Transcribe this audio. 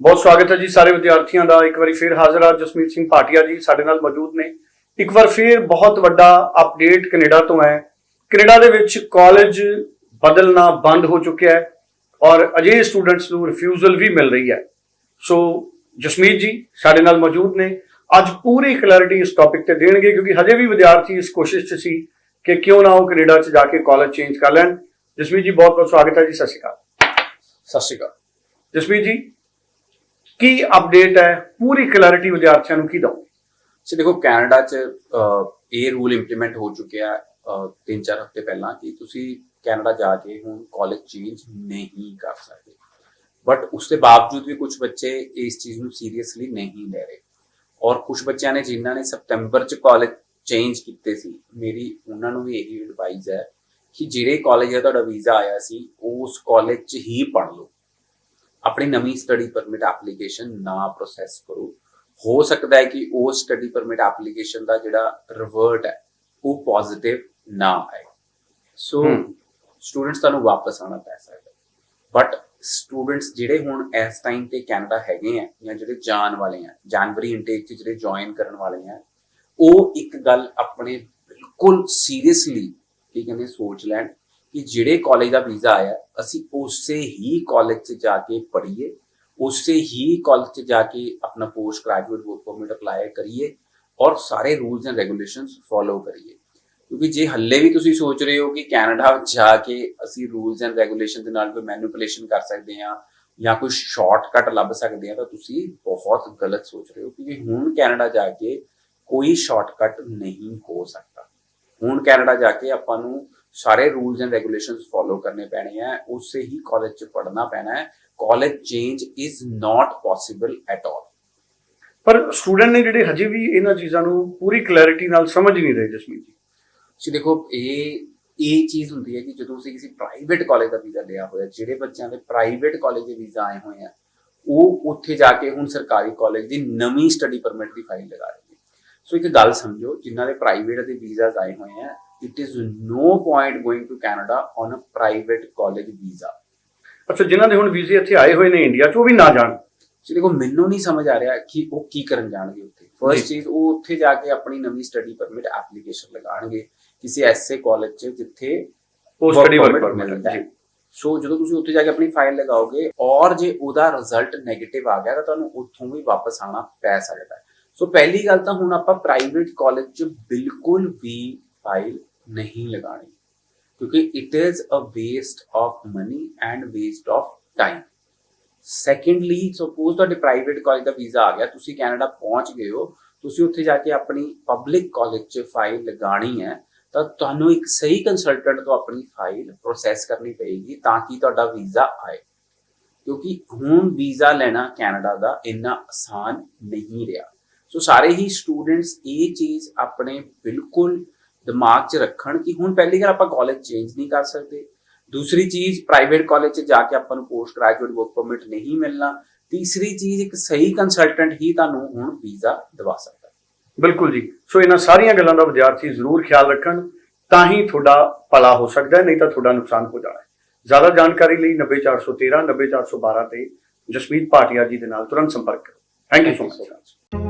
ਬਹੁਤ ਸਵਾਗਤ ਹੈ ਜੀ ਸਾਰੇ ਵਿਦਿਆਰਥੀਆਂ ਦਾ। ਇੱਕ ਵਾਰੀ ਫੇਰ ਹਾਜ਼ਰ ਆ ਜਸਮੀਤ ਸਿੰਘ ਭਾਟੀਆ ਜੀ ਸਾਡੇ ਨਾਲ ਮੌਜੂਦ ਨੇ। ਇੱਕ ਵਾਰ ਫੇਰ ਬਹੁਤ ਵੱਡਾ ਅਪਡੇਟ ਕੈਨੇਡਾ ਤੋਂ ਹੈ। ਕੈਨੇਡਾ ਦੇ ਵਿੱਚ ਕਾਲਜ ਬਦਲਣਾ ਬੰਦ ਹੋ ਚੁੱਕਿਆ ਹੈ ਔਰ ਅਜੇ ਸਟੂਡੈਂਟਸ ਨੂੰ ਰਿਫਿਊਜ਼ਲ ਵੀ ਮਿਲ ਰਹੀ ਹੈ। ਸੋ ਜਸਮੀਤ ਜੀ ਸਾਡੇ ਨਾਲ ਮੌਜੂਦ ਨੇ। ਅੱਜ ਪੂਰੀ ਕਲੈਰਿਟੀ ਇਸ ਟੌਪਿਕ ਤੇ ਦੇਣਗੇ ਕਿਉਂਕਿ ਹਜੇ ਵੀ ਵਿਦਿਆਰਥੀ ਇਸ ਕੋਸ਼ਿਸ਼ 'ਚ ਸੀ ਕਿ ਕਿਉਂ ਨਾ ਉਹ ਕੈਨੇਡਾ 'ਚ ਜਾ ਕੇ ਕਾਲਜ ਚੇਂਜ ਕਰ ਲੈਣ। ਜਸਮੀਤ ਜੀ ਬਹੁਤ ਬਹੁਤ ਸਵਾਗਤ ਹੈ ਜੀ। ਸਤਿ ਸ਼੍ਰੀ ਅਕਾਲ। ਸਤਿ ਸ਼੍ਰੀ ਅਕਾਲ। ਜਸਮੀਤ ਜੀ ਕੀ ਅਪਡੇਟ ਹੈ? ਪੂਰੀ ਕਲੈਰਿਟੀ ਵਿਦਿਆਰਥੀਆਂ ਨੂੰ ਕੀ ਦਓ ਸੋ ਦੇਖੋ, ਕੈਨੇਡਾ ਚ ਇਹ ਰੂਲ ਇੰਪਲੀਮੈਂਟ ਹੋ ਚੁੱਕਿਆ ਤਿੰਨ ਚਾਰ ਹਫ਼ਤੇ ਪਹਿਲਾਂ ਕਿ ਤੁਸੀਂ ਕੈਨੇਡਾ ਜਾ ਕੇ ਹੁਣ ਕਾਲਜ ਚੇਂਜ ਨਹੀਂ ਕਰ ਸਕਦੇ। ਬਟ ਉਸ ਦੇ ਬਾਵਜੂਦ ਵੀ ਕੁਝ ਬੱਚੇ ਇਸ ਚੀਜ਼ ਨੂੰ ਸੀਰੀਅਸਲੀ ਨਹੀਂ ਲੈ ਰਹੇ। ਔਰ ਕੁਝ ਬੱਚਿਆਂ ਨੇ ਜਿਨ੍ਹਾਂ ਨੇ ਸਪਟੈਂਬਰ ਚ ਕਾਲਜ ਚੇਂਜ ਕੀਤੇ ਸੀ, ਮੇਰੀ, ਉਹਨਾਂ ਨੂੰ ਵੀ ਇਹੀ ਐਡਵਾਈਸ ਹੈ ਕਿ ਜਿਹੜੇ ਕਾਲਜ ਦਾ ਤੁਹਾਡਾ ਵੀਜ਼ਾ ਆਇਆ ਸੀ, ਉਸ ਕਾਲਜ ਚ ਹੀ ਪੜ੍ਹ ਲਓ। ਆਪਣੀ ਨਵੀਂ ਸਟੱਡੀ ਪਰਮਿਟ ਐਪਲੀਕੇਸ਼ਨ ਨਾ ਪ੍ਰੋਸੈਸ ਕਰੋ। ਹੋ ਸਕਦਾ ਹੈ ਕਿ ਉਹ ਸਟੱਡੀ ਪਰਮਿਟ ਐਪਲੀਕੇਸ਼ਨ ਦਾ ਜਿਹੜਾ ਰਿਵਰਟ ਹੈ ਉਹ ਪੋਜ਼ਿਟਿਵ ਨਾ ਆਏ। ਸੋ। ਸਟੂਡੈਂਟਸ ਤੁਹਾਨੂੰ ਵਾਪਸ ਆਉਣਾ ਪੈ ਸਕਦਾ। ਬਟ ਸਟੂਡੈਂਟਸ ਜਿਹੜੇ ਹੁਣ ਇਸ ਟਾਈਮ ਤੇ ਕੈਨੇਡਾ ਹੈਗੇ ਆ ਜਾਂ ਜਿਹੜੇ ਜਾਣ ਵਾਲੇ ਆ ਜਨਵਰੀ ਇਨਟੇਕ ਚ ਜਿਹੜੇ ਜੁਆਇਨ ਕਰਨ ਵਾਲੇ ਆ ਉਹ ਇੱਕ ਗੱਲ ਆਪਣੇ ਬਿਲਕੁਲ ਸੀਰੀਅਸਲੀ ਕੀ ਕਹਿੰਦੇ ਸੋਚ ਲੈਣ ਕਿ ਜਿਹੜੇ ਕਾਲਜ ਦਾ ਵੀਜ਼ਾ ਆਇਆ, ਅਸੀਂ ਉਸੇ ਹੀ ਕਾਲਜ 'ਚ ਜਾ ਕੇ ਪੜ੍ਹੀਏ, ਉਸੇ ਹੀ ਕਾਲਜ 'ਚ ਜਾ ਕੇ ਆਪਣਾ post graduate work permit apply ਕਰੀਏ ਔਰ ਸਾਰੇ ਰੂਲਸ ਐਂਡ ਰੈਗੂਲੇਸ਼ਨਸ ਫੋਲੋ ਕਰੀਏ। ਕਿਉਂਕਿ ਜੇ ਹੱਲੇ ਵੀ ਤੁਸੀਂ ਸੋਚ ਰਹੇ ਹੋ ਕਿ ਕੈਨੇਡਾ ਜਾ ਕੇ ਅਸੀਂ ਰੂਲਸ ਐਂਡ ਰੈਗੂਲੇਸ਼ਨ ਦੇ ਨਾਲ ਕੋਈ ਮੈਨੂਪੂਲੇਸ਼ਨ ਕਰ ਸਕਦੇ ਹਾਂ ਜਾਂ ਕੋਈ ਸ਼ਾਰਟਕਟ ਲੱਭ ਸਕਦੇ ਹਾਂ, ਤਾਂ ਤੁਸੀਂ ਬਹੁਤ ਗਲਤ ਸੋਚ ਰਹੇ ਹੋ ਕਿਉਂਕਿ ਹੁਣ ਕੈਨੇਡਾ ਜਾ ਕੇ ਕੋਈ ਸ਼ਾਰਟਕਟ ਨਹੀਂ ਹੋ ਸਕਦਾ। ਹੁਣ ਕੈਨੇਡਾ ਜਾ ਕੇ ਆਪਾਂ ਨੂੰ ਸਾਰੇ ਰੂਲਸ ਐਂਡ ਰੈਗੂਲੇਸ਼ਨਸ ਫੋਲੋ ਕਰਨੇ ਪੈਣੇ ਆ ਉਸੇ ਹੀ ਕਾਲਜ 'ਚ ਪੜ੍ਹਨਾ ਪੈਣਾ ਹੈ। College change is not possible at all ਪਰ ਸਟੂਡੈਂਟ ਨੇ ਜਿਹੜੇ ਹਜੇ ਵੀ ਇਹਨਾਂ ਚੀਜ਼ਾਂ ਨੂੰ ਪੂਰੀ ਕਲੈਰਿਟੀ ਨਾਲ ਸਮਝ ਨਹੀਂ ਰਹੇ ਜਸਮੀਤ ਜੀ। ਤੁਸੀਂ ਦੇਖੋ ਇਹ ਇਹ ਚੀਜ਼ ਹੁੰਦੀ ਹੈ ਕਿ ਜਦੋਂ ਤੁਸੀਂ ਕਿਸੇ ਪ੍ਰਾਈਵੇਟ ਕਾਲਜ ਦਾ ਵੀਜ਼ਾ ਲਿਆ ਹੋਇਆ ਜਿਹੜੇ ਬੱਚਿਆਂ ਦੇ ਪ੍ਰਾਈਵੇਟ ਕਾਲਜ ਦੇ ਵੀਜ਼ਾ ਆਏ ਹੋਏ ਆ ਉਹ ਉੱਥੇ ਜਾ ਕੇ ਹੁਣ ਸਰਕਾਰੀ ਕਾਲਜ ਦੀ ਨਵੀਂ ਸਟੱਡੀ ਪਰਮਿਟ ਦੀ ਫਾਈਲ ਲਗਾ ਰਹੇ ਨੇ। ਸੋ ਇੱਕ ਗੱਲ ਸਮਝੋ ਜਿਨ੍ਹਾਂ ਦੇ ਪ੍ਰਾਈਵੇਟ ਦੇ ਵੀਜ਼ਾਸ ਆਏ ਹੋਏ ਆ it is no point going to Canada on a private college visa ਅੱਛਾ ਜਿਨ੍ਹਾਂ ਦੇ ਹੁਣ ਵੀਜ਼ੇ ਇੱਥੇ ਆਏ ਹੋਏ ਨੇ ਇੰਡੀਆ 'ਚ ਉਹ ਵੀ ਨਾ ਜਾਣ? ਸੋ ਦੇਖੋ ਮੈਨੂੰ ਨਹੀਂ ਸਮਝ ਆ ਰਿਹਾ ਕਿ ਉਹ ਕੀ ਕਰਨ ਜਾਣਗੇ ਉੱਥੇ। ਫਰਸਟ ਚੀਜ਼ ਉਹ ਉੱਥੇ ਜਾ ਕੇ ਆਪਣੀ ਨਵੀਂ ਸਟੱਡੀ ਪਰਮਿਟ ਐਪਲੀਕੇਸ਼ਨ ਲਗਾਉਣਗੇ ਕਿਸੇ ਐਸੇ ਕਾਲਜ 'ਚ ਜਿੱਥੇ work study work permit permit ਜੀ। ਸੋ ਜਦੋਂ ਤੁਸੀਂ ਉੱਥੇ ਜਾ ਕੇ ਆਪਣੀ ਫਾਈਲ ਲਗਾਓਗੇ ਔਰ ਜੇ ਉਹਦਾ ਰਿਜ਼ਲਟ 네ਗੇਟਿਵ ਆ ਗਿਆ ਤਾਂ ਤੁਹਾਨੂੰ ਉੱਥੋਂ ਵੀ ਵਾਪਸ ਆਣਾ ਪੈ ਸਕਦਾ ਹੈ। ਸੋ ਪਹਿਲੀ ਗੱਲ ਤਾਂ ਹੁਣ ਆਪਾਂ ਪ੍ਰਾਈਵੇਟ ਕਾਲਜ 'ਚ ਬਿਲਕੁਲ ਵੀ ਫਾਈਲ ਨਹੀਂ ਲਗਾਣੀ, ਕਿਉਂਕਿ it is a waste of money and waste of time secondly suppose ਤੁਹਾਡੇ ਪ੍ਰਾਈਵੇਟ ਕਾਲਜ ਦਾ ਵੀਜ਼ਾ ਆ ਗਿਆ, ਤੁਸੀਂ ਕੈਨੇਡਾ ਪਹੁੰਚ ਗਏ ਹੋ, ਤੁਸੀਂ ਉੱਥੇ ਜਾ ਕੇ ਆਪਣੀ ਪਬਲਿਕ ਕਾਲਜ 'ਚ ਫਾਈਲ ਲਗਾਣੀ ਹੈ, ਤਾਂ ਤੁਹਾਨੂੰ ਇੱਕ ਸਹੀ ਕੰਸਲਟੈਂਟ ਤੋਂ ਆਪਣੀ ਫਾਈਲ ਪ੍ਰੋਸੈਸ ਕਰਨੀ ਪਏਗੀ ਤਾਂ ਕਿ ਤੁਹਾਡਾ ਵੀਜ਼ਾ ਆਏ। ਕਿਉਂਕਿ ਹੁਣ ਵੀਜ਼ਾ ਲੈਣਾ ਕੈਨੇਡਾ ਦਾ ਇੰਨਾ ਆਸਾਨ ਨਹੀਂ ਰਿਹਾ। ਸੋ ਸਾਰੇ ਹੀ ਸਟੂਡੈਂਟਸ ਇਹ ਚੀਜ਼ ਆਪਣੇ ਬਿਲਕੁਲ ਦਿਮਾਗ 'ਚ ਰੱਖਣ ਕਿ ਹੁਣ ਪਹਿਲੀ ਗੱਲ ਆਪਾਂ ਕਾਲਜ ਚੇਂਜ ਨਹੀਂ ਕਰ ਸਕਦੇ। ਦੂਸਰੀ ਚੀਜ਼ ਪ੍ਰਾਈਵੇਟ ਕਾਲਜ 'ਚ ਜਾ ਕੇ ਆਪਾਂ ਨੂੰ ਪੋਸਟ ਗ੍ਰੈਜੂਏਟ ਵਰਕ ਪਰਮਿਟ ਨਹੀਂ ਮਿਲਣਾ। ਤੀਸਰੀ ਚੀਜ਼ ਇੱਕ ਸਹੀ ਕੰਸਲਟੈਂਟ ਹੀ ਤੁਹਾਨੂੰ ਹੁਣ ਵੀਜ਼ਾ ਦਵਾ ਸਕਦਾ। ਬਿਲਕੁਲ ਜੀ। ਸੋ ਇਹਨਾਂ ਸਾਰੀਆਂ ਗੱਲਾਂ ਦਾ ਵਿਦਿਆਰਥੀ ਜ਼ਰੂਰ ਖਿਆਲ ਰੱਖਣ ਤਾਂ ਹੀ ਤੁਹਾਡਾ ਭਲਾ ਹੋ ਸਕਦਾ ਹੈ ਨਹੀਂ ਤਾਂ ਤੁਹਾਡਾ ਨੁਕਸਾਨ ਹੋ ਜਾਣਾ ਹੈ। ਜ਼ਿਆਦਾ ਜਾਣਕਾਰੀ ਲਈ 90413 90412 ਤੇ ਜਸਮੀਤ ਭਾਟੀਆ ਜੀ ਦੇ ਨਾਲ ਤੁਰੰਤ ਸੰਪਰਕ ਕਰੋ। Thank you so much.